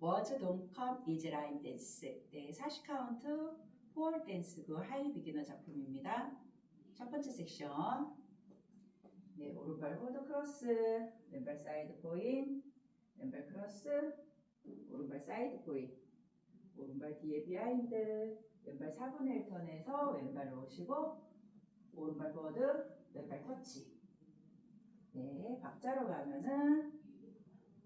워즈 돈컴 이즈 라인 댄스 네, 40카운트 폴 댄스 그 하이 비기너 작품입니다. 첫 번째 섹션 네, 오른발 호드 크로스 왼발 사이드 포인 왼발 크로스 오른발 사이드 포인 오른발 뒤에 비하인드 왼발 4분의 1턴에서 왼발 놓으시고 오른발 포드 왼발 터치 네, 박자로 가면은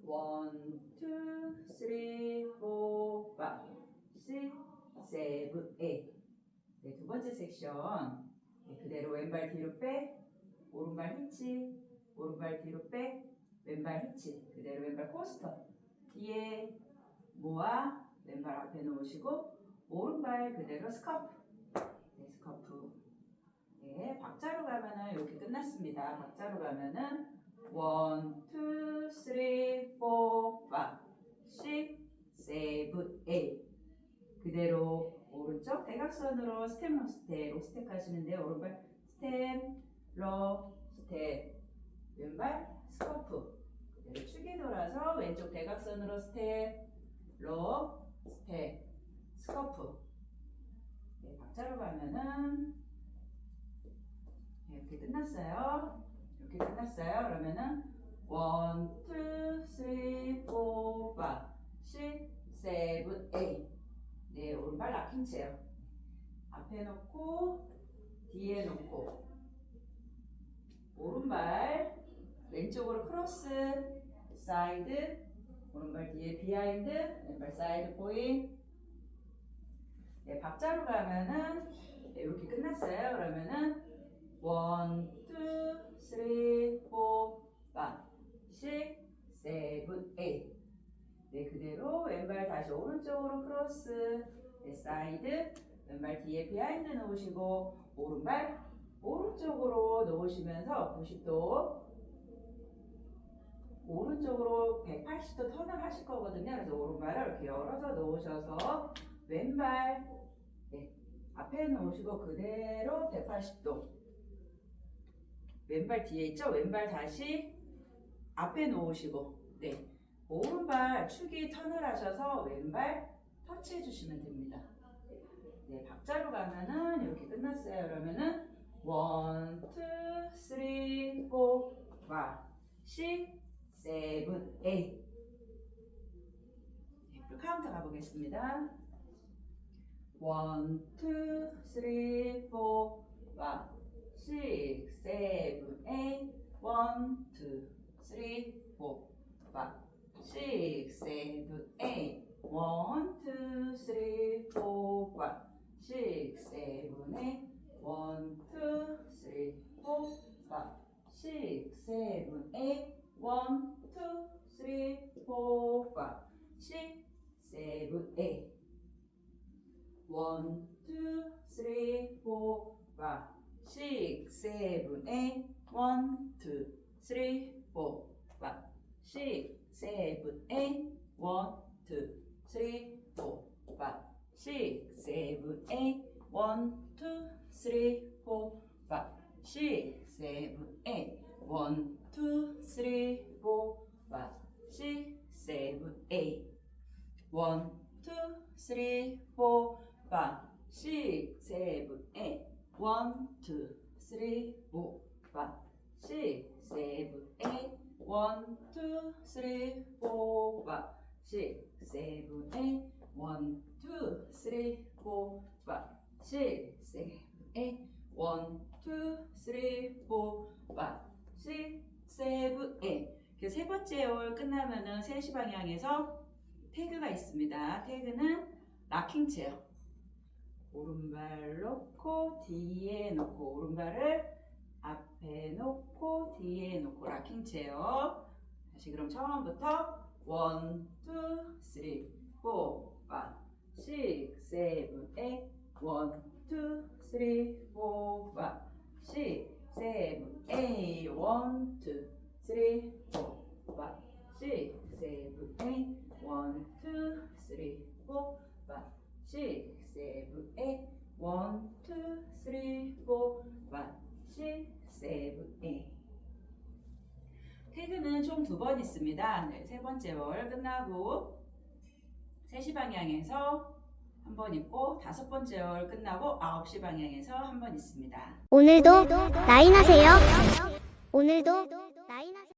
원, 투, 쓰리, 포, 파, 식, 세븐, 에잇. 네, 두 번째 섹션. 네, 그대로 왼발 뒤로 빼, 오른발 히치, 오른발 뒤로 빼, 왼발 히치. 그대로 왼발 코스터. 뒤에 모아, 왼발 앞에 놓으시고, 오른발 그대로 스커프. 네, 스커프. 네, 박자로 가면은 이렇게 끝났습니다. 박자로 가면은 원, 투, 쓰리, 포, 파, 식, 세븐, 에잇. 그대로 오른쪽 대각선으로 스텝, 로 스텝, 로 스텝 하시는데요. 오른발 스텝, 로, 스텝. 왼발 스커프. 그대로 축이 돌아서 왼쪽 대각선으로 스텝, 로, 스텝, 스커프. 네, 박자로 가면은 네, 이렇게 끝났어요. 이렇게 끝났어요. 그러면은 원, 투, 쓰리, 포, 파, 식, 세븐, 에잇. 네, 오른발 락킹 체어. 앞에 놓고 뒤에 놓고 오른발 왼쪽으로 크로스 사이드 오른발 뒤에 비하인드 왼발 사이드 포인 네, 박자로 가면은 네, 이렇게 끝났어요. 그러면은 원, 투, 쓰리, 포, 파, 식, 세븐, 에잇. 네, 그대로 왼발 다시 오른쪽으로 크로스, 네, 사이드, 왼발 뒤에 비하인드 놓으시고, 오른발 오른쪽으로 놓으시면서 90도, 오른쪽으로 180도 턴을 하실 거거든요. 그래서 오른발을 이렇게 열어서 놓으셔서, 왼발, 네, 앞에 놓으시고 그대로 180도. 왼발 뒤에 있죠? 왼발 다시 앞에 놓으시고 네 오른발 축이 턴을 하셔서 왼발 터치해 주시면 됩니다. 네 박자로 가면은 이렇게 끝났어요. 그러면은 원, 투, 쓰리, 포, 파, 식, 세븐, 에잇. 네, 또 카운트 가보겠습니다. 원, 투, 쓰리, 포, 파, six, seven, eight, one, two, three, four, five, six, seven, eight, one, two, three, four, five, six, seven, eight, one, two, three, four, five, six, seven, eight, one, two, three, four, five, six, seven, eight, one, two, three, four, five. six, seven, eight, 원, 투, 쓰리, 포, 파, 시, 세븐, 에잇. 원, 투, 쓰리, 포, 파, 시, 세븐, 에잇. 원, 투, 쓰리, 포, 파, 시, 세븐, 에잇. 원, 투, 쓰리, 포, 파, 시, 세븐, 에잇. 원, 투, 쓰리, 포, 파, 시, 세븐, 에잇. 원, 투, 쓰리, 포, 파. 6, 7, 8 1, 2, 3, 4, 5, 6, 7, 8 그 세 번째 홀 끝나면은 3시 방향에서 태그가 있습니다. 태그는 락킹 체어. 오른발 놓고 뒤에 놓고 오른발을 앞에 놓고 뒤에 놓고 락킹 체어. 다시 그럼 처음부터 1, 2, 3, 4, 5, 6, 7, 8 원, 투, 쓰리, 포, 파, 식, 세븐, 에잇 원, 투, 쓰리, 포, 파, 식, 세븐, 에잇 원, 투, 쓰리, 포, 파, six, seven, eight. 원, 투, 쓰리, 포, 파, 식, 세븐, 에잇. 태그는 총 두 번 있습니다. 네, 세 번째 월 끝나고 3시 방향에서 한 번 있고 다섯 번째 월 끝나고 9시 방향에서 한 번 있습니다. 오늘도 라인하세요. 오늘도 라인하세요.